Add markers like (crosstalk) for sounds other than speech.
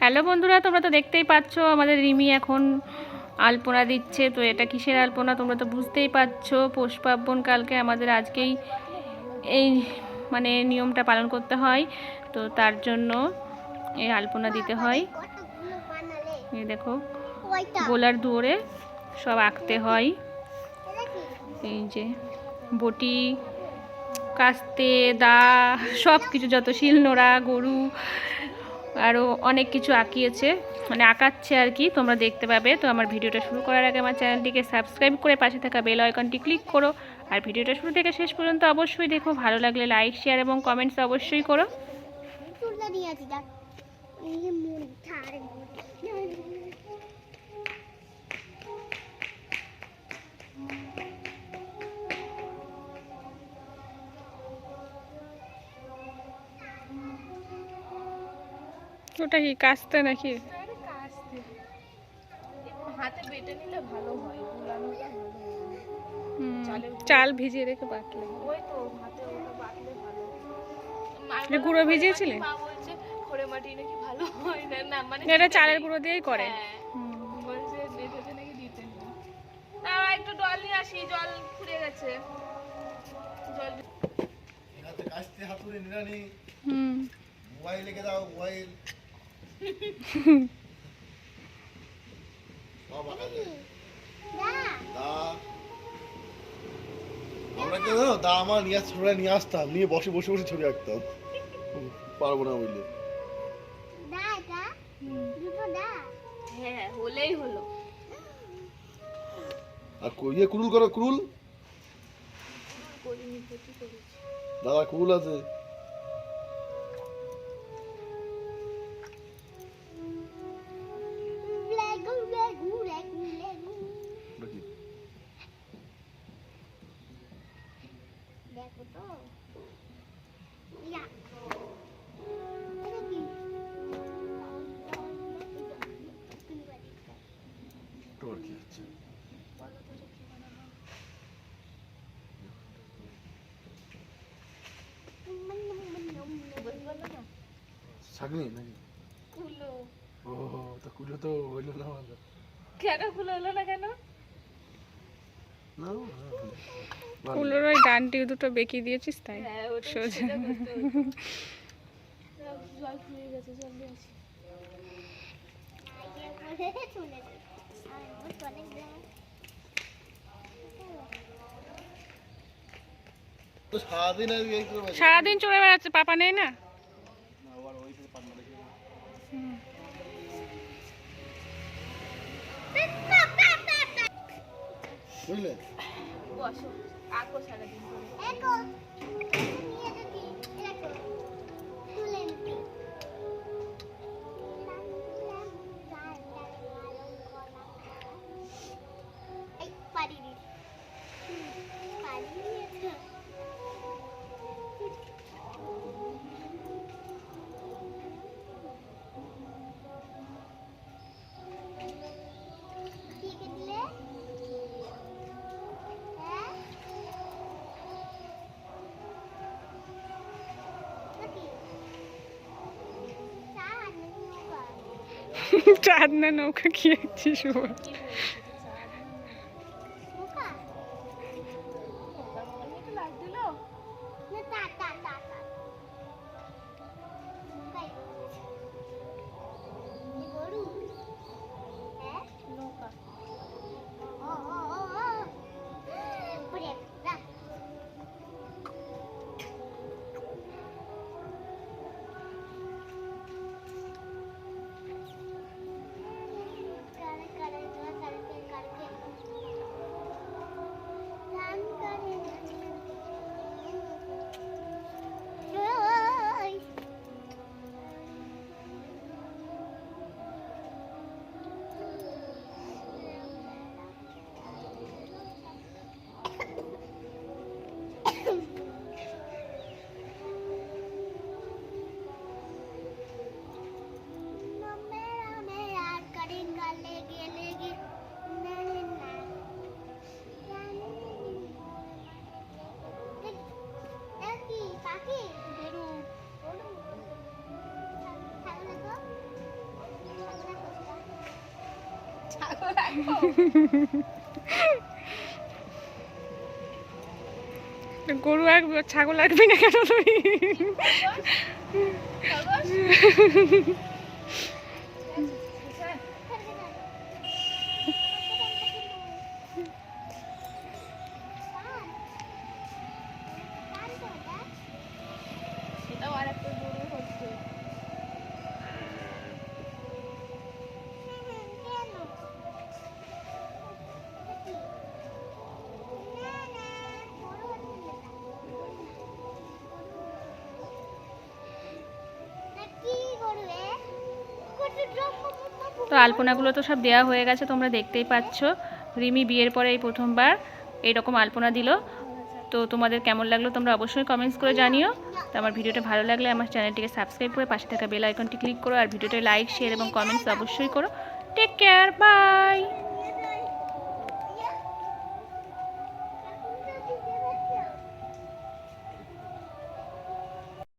Hello বন্ধুরা, তোমরা তো দেখতেই পাচ্ছ, আমাদের রিমি এখন আলপনা দিচ্ছে, তো এটা কিসের আলপনা তোমরা তো বুঝতেই পারছ পৌষ পার্বণ কালকে আমাদের আজকেই এই মানে নিয়মটা পালন করতে হয়, তো তার জন্য এই আলপনা দিতে হয়। এই দেখো, গোলার দুয়ারে সব আঁকতে হয়। এই যে বটি, কাস্তে, দা সব কিছু যত শিলনোড়া গরু আরও অনেক কিছু আঁকিয়েছে মানে আঁকাচ্ছে আর কি, তোমরা দেখতে পাবে। তো আমার ভিডিওটা শুরু করার আগে আমার চ্যানেলটিকে সাবস্ক্রাইব করে পাশে থাকা বেল আইকনটি ক্লিক করো। আর ভিডিওটা শুরু থেকে শেষ পর্যন্ত অবশ্যই দেখো, ভালো লাগলে লাইক, শেয়ার এবং কমেন্টস অবশ্যই করো। ওটা কি কাস্তে নাকি। চাল ভিজিয়ে রেখে বাটলে। ওই তো হাতে ওটা বাটলে ভালো এটা গুঁড়ো ভিজিয়েছিলে? মা বলছে খড়ে মাটি নাকি ভালো হয় না না মানে এটা চালের গুঁড়ো দিয়েই করে। হ্যাঁ, একটু জল নিয়ে আসি জল ফুরিয়ে গেছে। জল হুম। মোবাইল লিখে দাও মোবাইল। দা আমরা নিয়ে নিয়ে আসতাম নিয়ে বসে বসে বসে ছবি আঁকতাম পারব না বুঝলে দা এটা হ্যাঁ হলেই হলো। আর ইয়ে কুরুল করো কুরুল। দাদা কুরুল আছে। দেখো তো? ইয়া। কি? হচ্ছে? ছাগনি নাকি? কুলো। ও তা কুলো তো হইল না কেন কুলো হলো না কেন। কুলোর ওই ডানটি দুটো বেঁকিয়ে দিয়েছিস তাই? হ্যাঁ সোজা। সারাদিন চলে বেড়াচ্ছে পাপা নেই না? বুঝলে? বসো আঁকো সারাদিন করে চাঁদ না নৌকা কি আছিস (laughs) গরু আর ছাগল রাখবি না কেন তুই? তো আলপনাগুলো তো সব দেওয়া হয়ে গেছে, তোমরা দেখতেই পাচ্ছ। রিমি বিয়ের পরে এই প্রথমবার এইরকম আলপনা দিল। তো তোমাদের কেমন লাগল তোমরা অবশ্যই কমেন্টস করে জানিও। তো আমার ভিডিওটা ভালো লাগলে আমার চ্যানেলটিকে সাবস্ক্রাইব করে পাশে থাকা বেল আইকনটি ক্লিক করো, আর ভিডিওটা লাইক শেয়ার এবং কমেন্টস অবশ্যই করো। Take care bye